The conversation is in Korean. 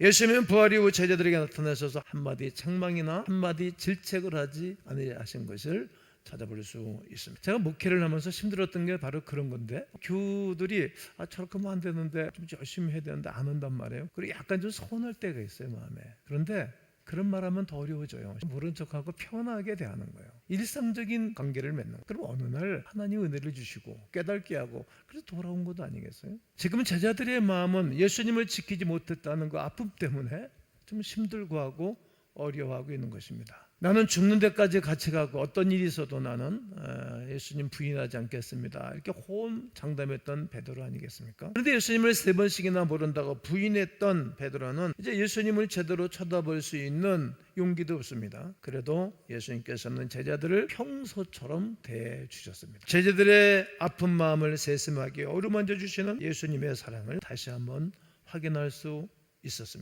예수님은 부활 이후 제자들에게 나타나셔서 한마디 책망이나 한마디 질책을 하지 아니하신 하신 것을 찾아볼 수 있습니다. 제가 목회를 하면서 힘들었던 게 바로 그런 건데 교우들이 아 저렇게 하면 안 되는데 좀 열심히 해야 되는데 안 한단 말이에요. 그리고 약간 좀 서운할 때가 있어요 마음에. 그런데 그런 말하면 더 어려워져요. 모른 척하고 편하게 대하는 거예요. 일상적인 관계를 맺는. 거예요. 그럼 어느 날 하나님 은혜를 주시고 깨닫게 하고 그래서 돌아온 것도 아니겠어요? 지금 제자들의 마음은 예수님을 지키지 못했다는 그 아픔 때문에 좀 힘들고 하고 어려워하고 있는 것입니다. 나는 죽는 데까지 같이 가고 어떤 일이 있어도 나는 어, 예수님 부인하지 않겠습니다. 이렇게 호언 장담했던 베드로 아니겠습니까? 그런데 예수님을 세 번씩이나 모른다고 부인했던 베드로는 이제 예수님을 제대로 쳐다볼 수 있는 용기도 없습니다. 그래도 예수님께서는 제자들을 평소처럼 대해 주셨습니다. 제자들의 아픈 마음을 세심하게 어루만져 주시는 예수님의 사랑을 다시 한번 확인할 수 있었습니다.